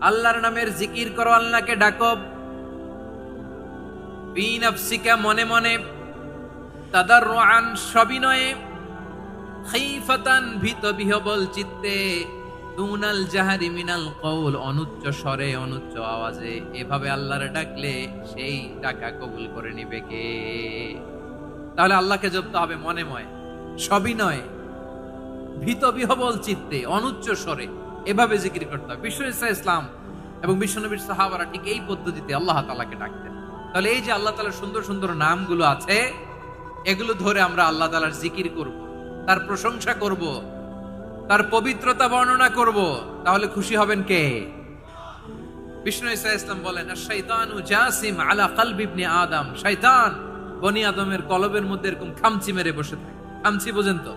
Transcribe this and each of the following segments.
আল্লাহর নামের জিকির করো, আল্লাহকে ডাকো। বিনফসিকা মনে মনে, তাদাররুআন সবিনয়ে খাইফাতান ভীত বিহবল চিত্তে, দুনাল জাহারি মিনাল কৌল অনুচ্চ স্বরে, অনুচ্চ আওয়াজে। এভাবে আল্লাহর ডাকলে সেই ডাকা কবুল করে নিবে কে? তাহলে আল্লাহকে জপতে হবে মনে ময় সবিনয়, ভীত বিহবল চিত্তে, অনুচ্চ স্বরে। এভাবে জিকির করতে হবে বিশ্ব ইসা ইসলাম এবং বিশ্বনবীর সাহাবারা ঠিক এই পদ্ধতিতে আল্লাহ তালাকে ডাকতেন। তাহলে এই যে আল্লাহ তালার সুন্দর সুন্দর নামগুলো আছে, এগুলো ধরে আমরা আল্লাহ তালার জিকির করব, তার প্রশংসা করব, তার পবিত্রতা বর্ণনা করব। তাহলে খুশি হবেন কে? বিষ্ণু ইসা ইসলাম বলেন শৈতানু জাসিম আলা কালব ইবনে আদম। শয়তান বনি আদমের কলবের মধ্যে এরকম খামচি মেরে বসে থাকে। খামচি বোঝেন তো?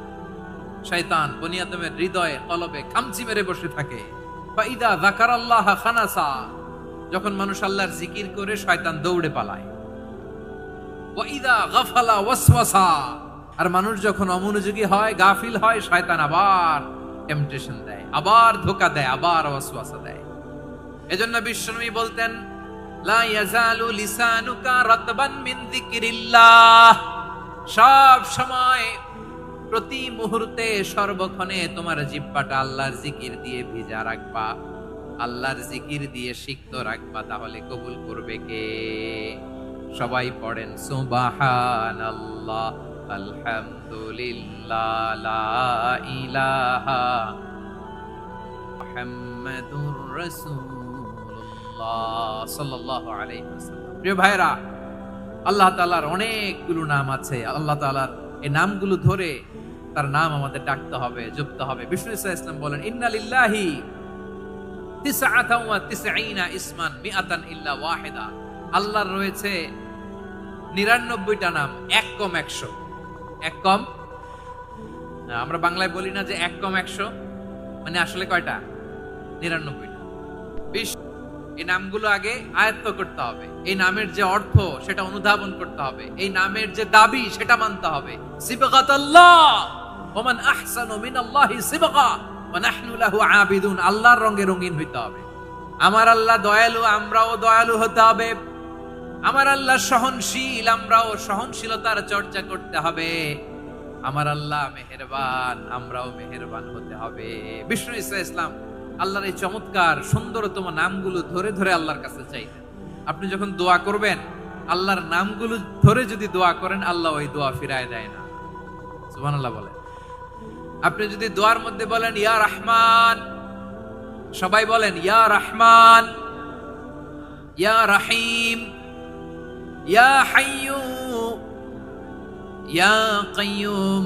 শয়তান বনি আদমের হৃদয়ে, কলবে খামচি মেরে বসে থাকে। যাকার আল্লাহ খানাসা। যখন মানুষ আল্লাহর জিকির করে, শয়তান দৌড়ে পালায়। ওয়াইদা গাফালা ওয়াসওয়াসা। আর মানুষ যখন অমনোযোগী হয়, গাফিল হয়, শয়তান আবার টেম্পটেশন দেয়, আবার ধোকা দেয়, আবার ওয়াসওয়াসা দেয়। এজন্য বিশ্বনবী বলতেন, লা ইয়াজালু লিসানুকা রাতবান মিন যিকরিল্লাহ। সব সময় প্রতি মুহূর্তে সর্বক্ষণে তোমার জিহ্বাটা আল্লাহর জিকির দিয়ে ভিজা রাখবা। আল্লাহর জিকির দিয়ে সিক্ত রাখবা, তাহলে কবুল করবে কে? সবাই পড়েন, সুবহানাল্লাহ, আলহামদুলিল্লাহ, লা ইলাহা মুহাম্মাদুর রাসূলুল্লাহ সাল্লাল্লাহু আলাইহি ওয়াসাল্লাম। প্রিয় ভাইরা আল্লাহ তাআলার অনেকগুলো নাম আছে। আল্লাহ তাআলার এই নামগুলো ধরে তার নাম আমাদের ডাকতে হবে, জপতে হবে। বিষ্ণু ইসা ইসলাম বলেন, ইন্না লিল্লাহি তিসআতান ওয়া তিসঈনা ইসমান মিআতান ইল্লা ওয়াহিদা। আল্লাহর রয়েছে নিরানব্বইটা নাম, এক কম একশো। এক কম? আমরা বাংলায় বলি না যে এক কম একশো মানে আসলে কয়টা? নিরানব্বইটা। বিশ এই নামগুলো আগে আয়ত্ত করতে হবে। এই নামের যে অর্থ, সেটা অনুধাবন করতে হবে। এই নামের যে দাবি, সেটা মানতে হবে। ওমান রঙে রঙিন হইতে হবে। আমার আল্লাহ দয়ালু, আমরাও দয়ালু হতে হবে। আমার আল্লাহ সহনশীল, আমরাও সহনশীলতার চর্চা করতে হবে। আমার আল্লাহ মেহেরবান, আমরাও মেহেরবান হতে হবে। বিষ্ণু ইসা ইসলাম আল্লাহর এই চমৎকার, সুন্দরতম নামগুলো ধরে ধরে আল্লাহর কাছে চাইতেন আপনি যখন দোয়া করবেন, আল্লাহর নামগুলো ধরে যদি দোয়া করেন, আল্লাহ ওই দোয়া ফিরায় দেয় না। সুবহানাল্লাহ বলে আপনি যদি দোয়ার মধ্যে বলেন, ইয়া রহমান, সবাই বলেন, ইয়া রহমান, ইয়া রাহিম, ইয়া হাইয়ু ইয়া কাইয়ুম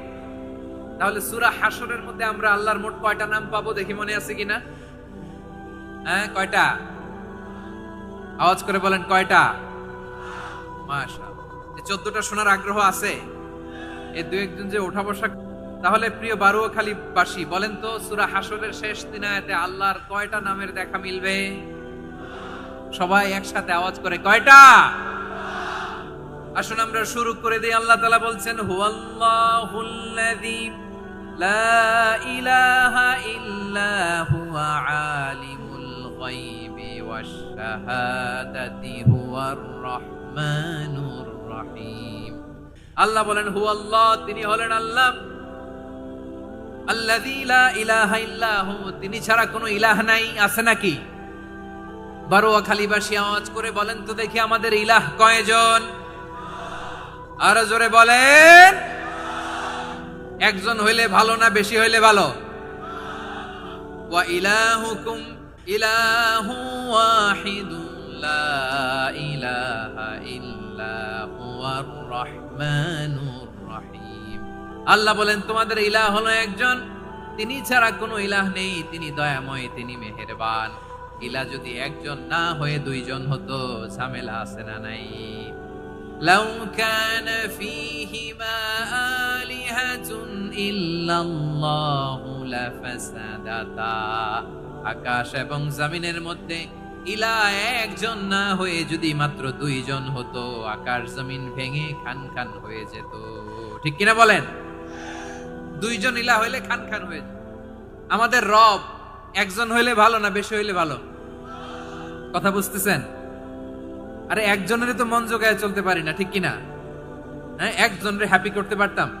তাহলে সুরা হাসরের মধ্যে আমরা আল্লাহর মোট কয়টা নাম পাবো দেখি মনে আছে কিনা? হ্যাঁ কয়টা? আওয়াজ করে বলেন কয়টা? এই চোদ্দটা শোনার আগ্রহ আছে? এই দু একজন যে ওঠা বসা তাহলে প্রিয় বারুয়া খালি বাসী, বলেন তো সুরা হাসরের শেষ দিনায়াতে আল্লাহর কয়টা নামের দেখা মিলবে? সবাই একসাথে আওয়াজ করে, কয়টা? আসুন আমরা শুরু করে দিই। আল্লাহ তাআলা বলছেন, হুয়াল্লাহুল্লাযী আলিমুল গায়বি ওয়াশ শাহাদাতি হুয়ার রহমানুর রহিম। আল্লাহ বলেন হুয়াল্লাহ তিনি ছাড়া কোনো ইলাহ নাই, আছে নাকি? খালিবাসী আওয়াজ করে বলেন, তো দেখি আমাদের ইলাহ কয়জন? আরও জোরে বলেন একজন হইলে ভালো না বেশি হইলে ভালো? আল্লাহ বলেন, তোমাদের ইলাহ হলো একজন। তিনি ছাড়া কোনো ইলাহ নেই। তিনি দয়াময়, তিনি মেহেরবান। ইলা যদি একজন না হয়ে দুইজন হতো, ঝামেলা আছে না নাই? লাউ কান ফিহিমা আলিহাতুন ইল্লাল্লাহু লাফাসাদাতা। আকাশ এবং জমিনের মধ্যে ইলা একজন না হয়ে যদি মাত্র দুইজন হতো, আকাশ জমিন ভেঙে খান খান হয়ে যেত। ঠিক কিনা বলেন? দুইজন ইলা হইলে খান খান হয়ে যেত। আমাদের রব একজন হইলে ভালো না বেশি হইলে ভালো? কথা বুঝতেছেন? আরে একজনের তো মন জোগায় চলতে পারি না, ঠিক কিনা? হ্যাঁ একজনের হ্যাপি করতে পারতাম।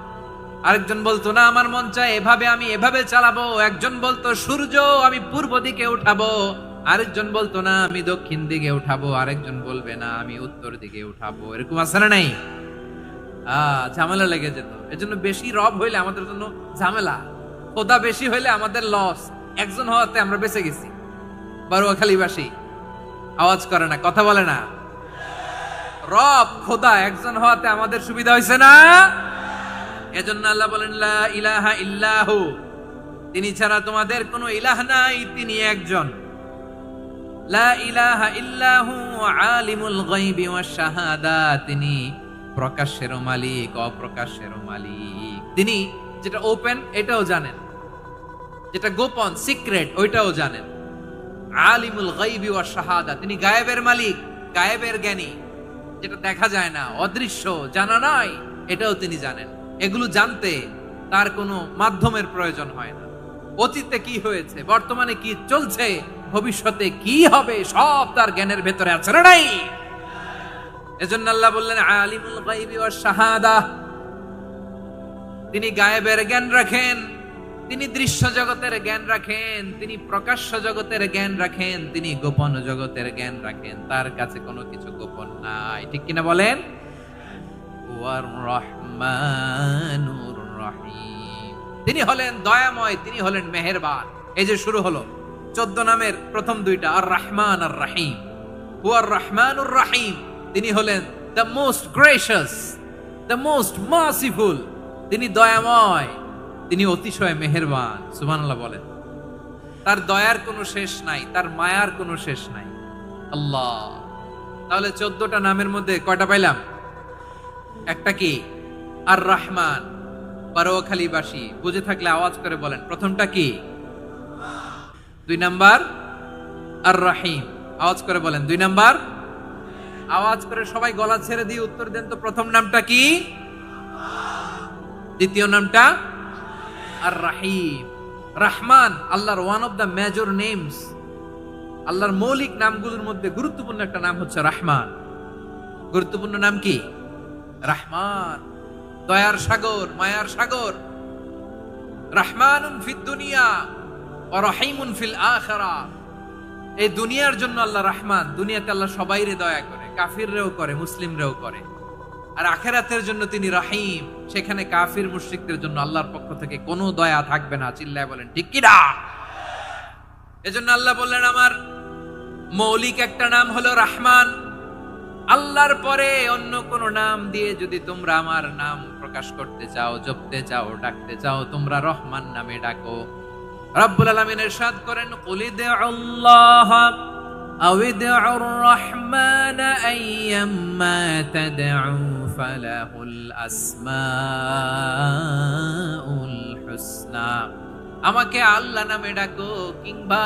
আরেকজন বলতো, না, আমার মন চায় এভাবে আমি এভাবে চালাবো। একজন বলতো, সূর্য, আমি পূর্ব দিকে উঠাবো। আরেকজন বলতো, না, আমি দক্ষিণ দিকে উঠাবো। আরেকজন বলবে, না, আমি উত্তর দিকে উঠাবো। এরকম আছে না নাই? ঝামেলা লেগে যেত। এজন্য বেশি রব হইলে আমাদের জন্য ঝামেলা। খোদা বেশি হইলে আমাদের লস একজন হওয়াতে আমরা বেঁচে গেছি। বারুয়াখালীবাসী, আওয়াজ করে না, কথা বলে না। রব, খোদা, একজন হওয়াতে আমাদের সুবিধা হয়েছে না? এজন্য আল্লাহ বলেন, লা ইলাহা ইল্লাহু। তিনি ছাড়া তোমাদের কোনো ইলাহ নাই, তিনি একজন। লা ইলাহা ইল্লাহু আলিমুল গায়বি ওয়াশ শাহাদা। তিনি প্রকাশের মালিক অপ্রকাশের মালিক। তিনি যেটা ওপেন এটাও জানেন। যেটা গোপন সিক্রেট ওইটাও জানেন। আলিমুল গায়বি ওয়াশ শাহাদা। তিনি গায়েবের মালিক, গায়েবের জ্ঞানী। যেটা দেখা যায় না, অদৃশ্য, জানা নাই, এটাও তিনি জানেন। এগুলো জানতে তার কোনো মাধ্যমের প্রয়োজন হয় না। অতীতে কি হয়েছে, বর্তমানে কি চলছে, ভবিষ্যতে কি হবে, সব তার জ্ঞানের ভেতরে আছে না নাই? এজন্য আল্লাহ বললেন, আলিমুল গায়বি ওয়াস শাহাদা। তিনি গায়েবের জ্ঞান রাখেন, তিনি দৃশ্য জগতের জ্ঞান রাখেন, তিনি প্রকাশ্য জগতের জ্ঞান রাখেন, তিনি গোপন জগতের জ্ঞান রাখেন। তার কাছে কোনো কিছু গোপন নাই। ঠিক কিনা বলেন? ওয়ার তিনি হলেন দয়াময়, তিনি হলেন মেহেরবান। এই যে শুরু হলো, চোদ্দ নামের প্রথম দুইটা, আর রহমান আর রাহিম। ওয়ার রহমানুর রাহিম, তিনি হলেন the most gracious the most merciful তিনি দয়াময়, তিনি অতিশয় মেহেরবান, সুবহানাল্লাহ বলেন। তার দয়ার কোনো শেষ নাই, তার মায়ার কোনো শেষ নাই। আল্লাহ। তাহলে চোদ্দটা নামের মধ্যে কয়টা পাইলাম? একটা কি? আর রহমান বারোখালীবাসী বুঝে থাকলে আওয়াজ করে বলেন। প্রথমটা কি? দুই নাম্বার আর রাহিম আওয়াজ করে বলেন। দুই নাম্বার, আওয়াজ করে সবাই গলা ছেড়ে দিয়ে উত্তর দেন তো প্রথম নামটা কি? দ্বিতীয় নামটা আর রাহিম রাহমান, আল্লাহর one of the major names আল্লাহর মৌলিক নামগুলোর মধ্যে গুরুত্বপূর্ণ একটা নাম হচ্ছে রাহমান। গুরুত্বপূর্ণ নাম কি? রাহমান। দয়ার সাগর, মায়ার সাগর। রাহমানুন ফিদ দুনিয়া রহিমুন ফিল আখিরা। এই দুনিয়ার জন্য আল্লাহ রহমান, দুনিয়াতে আল্লাহ সবাইরে দয়া করে, কাফিররেও করে, মুসলিমরেও করে। আর আখেরাতের জন্য তিনি রহিম, সেখানে কাফির মুশরিকদের জন্য আল্লাহর পক্ষ থেকে কোনো দয়া থাকবে না, চিল্লায় বলেন, ঠিক কি না? এজন্য আল্লাহ বললেন, আমার মৌলিক একটা নাম হলো রহমান। আল্লাহর পরে অন্য কোন নাম দিয়ে যদি তোমরা আমার নাম প্রকাশ করতে চাও, জপতে চাও, ডাকতে চাও, তোমরা রহমান নামে ডাকো। রব্বুল আলামিন ইরশাদ করেন কুলিদ আল্লাহ ইদউর রহমান আইয়াম্মা তাদউ ফালাহুল আসমাউল হুসনা। আমাকে আল্লাহ নামে ডাকো কিংবা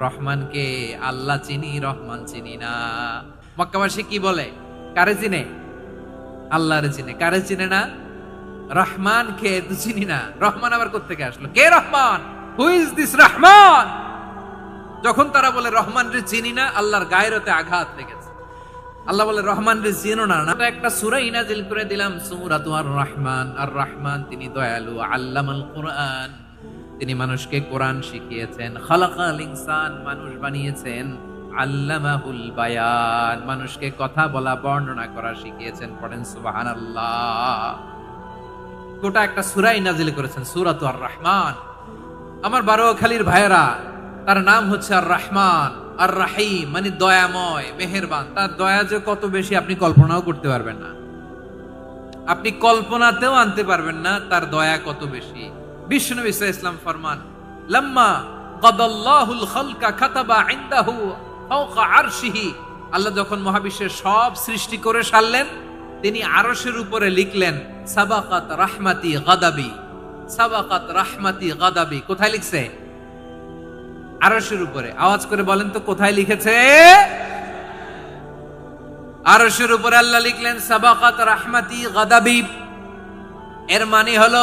রহমানকে আল্লাহ চিনি, রহমান চিনি না। মক্কাবাসী কি বলে? কারে চিনে? আল্লাহরে চিনে। কারে চিনে না? রহমান কে তো চিনি না। রহমান আবার কোথেকে আসলো? কে Rahman? Who is this Rahman? যখন তারা বলে, রহমান রে চিনি না, আল্লাহর গায়রতে আঘাত লেগেছে। আল্লাহ বলে, রহমান রে চিনো না। না একটা সূরা ইনাজিল করে দিলাম, সূরাতু আর রহমান আর রহমান তিনি দয়ালু, আল্লামাল কোরআন। তিনি মানুষকে কোরআন শিখিয়েছেন। খালাকাল ইনসান মানুষ বানিয়েছেন। আল্লামাহুল বায়ান, মানুষকে কথা বলা, বর্ণনা করা শিখিয়েছেন। পড়েন সুবহানাল্লাহ। গোটা একটা সূরাই নাজিল করেছেন, সূরাতু আর রহমান আমার বারোখালীর ভাইয়েরা, তার নাম হচ্ছে আর রহমান আর রাহিম মানে দয়াময়, মেহেরবান। তার দয়া যে কত বেশি, আপনি কল্পনাও করতে পারবেন না। আপনি কল্পনাতেও আনতে পারবেন না, তার দয়া কত বেশি। বিষ্ণু ইসা ইসলাম ফরমান, লাম্মা কদাল্লাহুল খালকা খাতাবা ইনদাহু ফাওকা আরশিহি। আল্লাহ যখন মহাবিশ্বের সব সৃষ্টি করে সারলেন, তিনি আরশের উপরে লিখলেন, সাবাকাত রাহমাতি গাদাবি। সাবাকাত রাহমাতি গাদাবি, কোথায় লিখছে? আরশের উপরে। আওয়াজ করে বলেন তো, কোথায় লিখেছে? আরশের উপরে আল্লাহ লিখলেন, সাবাকাত রাহমাতি গাদাবি। এর মানে হলো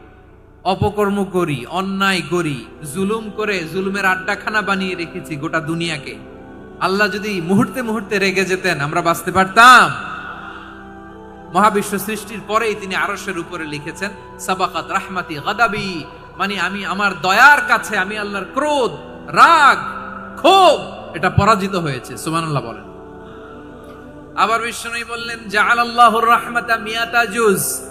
অপকর্ম করি, অন্যায় করি, জুলুম করে জুলুমের আড্ডাখানা বানিয়ে রেখেছি গোটা দুনিয়াকে। আল্লাহ যদি মুহূর্তে মুহূর্তে রেগে যেতেন, আমরা বাঁচতে পারতাম। মহাবিশ্ব সৃষ্টির পরেই তিনি আরশের উপরে লিখেছেন, সাবাকাত রাহমাতি গাদাবি মানে আমি আমার দয়ার কাছে, আমি আল্লাহর ক্রোধ, রাগ, ক্ষোভ, এটা পরাজিত হয়েছে। সুবহানাল্লাহ বলেন। আবার বিষ্ণু বললেন জাআল আল্লাহুর রাহমাতা মিয়াতা জুজ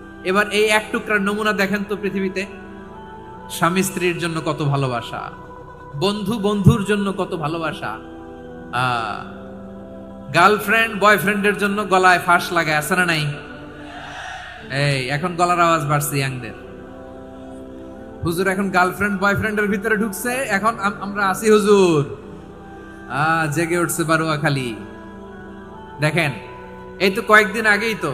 এবার এই এক টুকরার নমুনা দেখেন তো পৃথিবীতে। স্বামী স্ত্রীর জন্য কত ভালোবাসা। বন্ধু বন্ধুর জন্য কত ভালোবাসা। গার্লফ্রেন্ড, বয়ফ্রেন্ডের জন্য গলায় ফাঁস লাগায়, আছে না নাই? এই, এখন গলার আওয়াজ বাড়ছে ইয়াংদের। হুজুর, এখন গার্লফ্রেন্ড, বয়ফ্রেন্ডের ভিতরে ঢুকছে, এখন আমরা আছি হুজুর। জেগে উঠছে বারুয়া খালি দেখেন, এই তো কয়েকদিন আগেই তো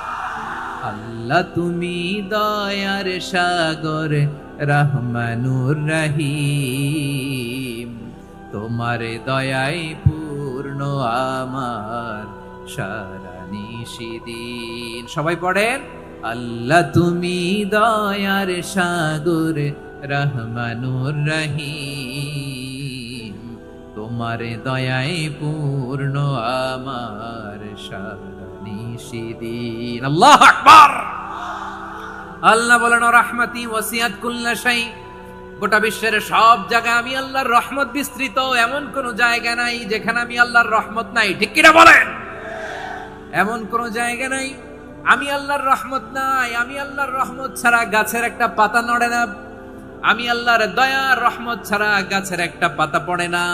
আল্লাহ, তুমি দয়ার সাগর রহমানুর রহিম। তোমার দয়াই পূর্ণ আমার সারা নিশিদিন। সবাই পড়েন, আল্লাহ, তুমি দয়ার সাগর রহমানুর রহিম। তোমার দয়াই পূর্ণ আমার সারা নিশিদিন। আল্লাহ আকবার! আল্লাহ বলেন রহমতি ওয়াসিয়াত কুল্লা শাই গোটা বিশ্বের সব জায়গায় আমি আল্লাহর রহমত বিস্তৃত, এমন কোন জায়গা নাই যেখানে আমি আল্লাহর রহমত নাই। ঠিক কিনা বলেন? এমন কোন জায়গা নাই, আমি আল্লাহর রহমত নাই, আমি আল্লাহর রহমত ছাড়া গাছের একটা পাতা নড়ে না। আমি আল্লাহর দয়া রহমত ছাড়া গাছের একটা পাতা পড়ে না।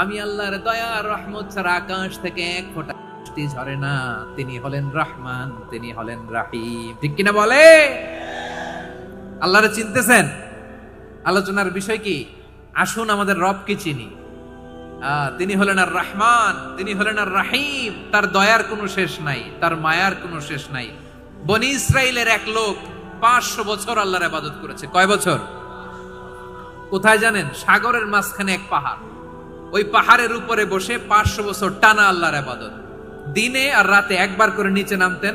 আমি আল্লাহর দয়া রহমত ছাড়া আকাশ থেকে এক ফোঁটা বৃষ্টি ঝরে না। তিনি হলেন রহমান, তিনি হলেন রাহিম। ঠিক কিনা বলে আল্লাহরে চিনতেছেন? আলোচনার বিষয় কি? আসুন আমাদের রবকে চিনি। তিনি হলেন আর রহমান, তিনি হলেন আর রাহিম। তার দয়ার কোনো শেষ নাই, তার মায়ার কোনো শেষ নাই। বনি ইসরায়েলের এক লোক পাঁচশো বছর আল্লাহর আবাদত করেছে। কয় বছর? কোথায় জানেন? সাগরের মাঝখানে এক পাহাড়। ওই পাহাড়ের উপরে বসে পাঁচশো বছর টানা আল্লাহর আবাদত দিনে আর রাতে একবার করে নিচে নামতেন।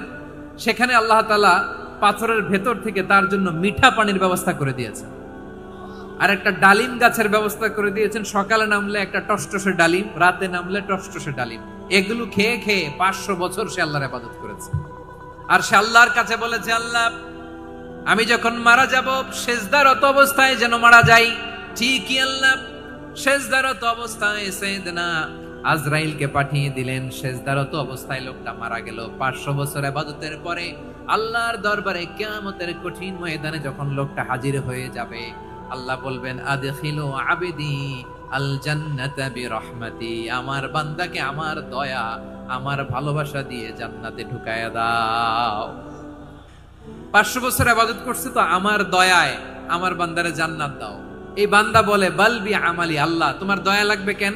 সেখানে আল্লাহ তালা পাথরের ভেতর থেকে তার জন্য মিঠা পানির ব্যবস্থা করে দিয়েছেন আর একটা ডালিম গাছের ব্যবস্থা করে দিয়েছেন। সকালে নামলে একটা টসটসে ডালিম, রাতে নামলে টসটসে ডালিম। এগুলো খেয়ে খেয়ে পাঁচশো বছর সে আল্লাহর আবাদত করেছে। আর সে আল্লাহর কাছে বলেছে, আল্লাহ, আমি যখন মারা যাব, শেষদারত অবস্থায় যেন মারা যাই। ঠিকই আল্লাহ, শেষদারত অবস্থায় সেদনা আজরাইলকে পাঠিয়ে দিলেন শেষদারত অবস্থায় লোকটা মারা গেল। পাঁচশো বছর আবাদতের পরে আল্লাহর দরবারে কেয়ামতের কঠিন ময়দানে যখন লোকটা হাজির হয়ে যাবে, আল্লাহ বলবেন আবেদি আল বিরহমাতি, আমার বান্দাকে আমার দয়া, আমার ভালোবাসা দিয়ে জান্নাতে ঢুকায়া দাও। পাঁচশো বছর আবাদত করছে তো আমার দয়ায়, আমার বান্দারে জান্নাত দাও। এই বান্দা বলে বালবি আমালি, আল্লাহ, তোমার দয়া লাগবে কেন?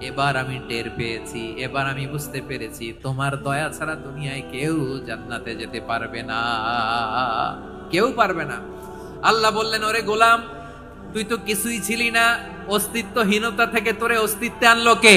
এবার আমি টের পেয়েছি, এবার আমি বুঝতে পেরেছি, তোমার দয়া ছাড়া দুনিয়ায় কেউ জান্নাতে যেতে পারবে না। কেউ পারবে না। আল্লাহ বললেন, ওরে গোলাম, তুই তো কিছুই ছিলি না, অস্তিত্বহীনতা থেকে তোরে অস্তিত্বে আনলো কে?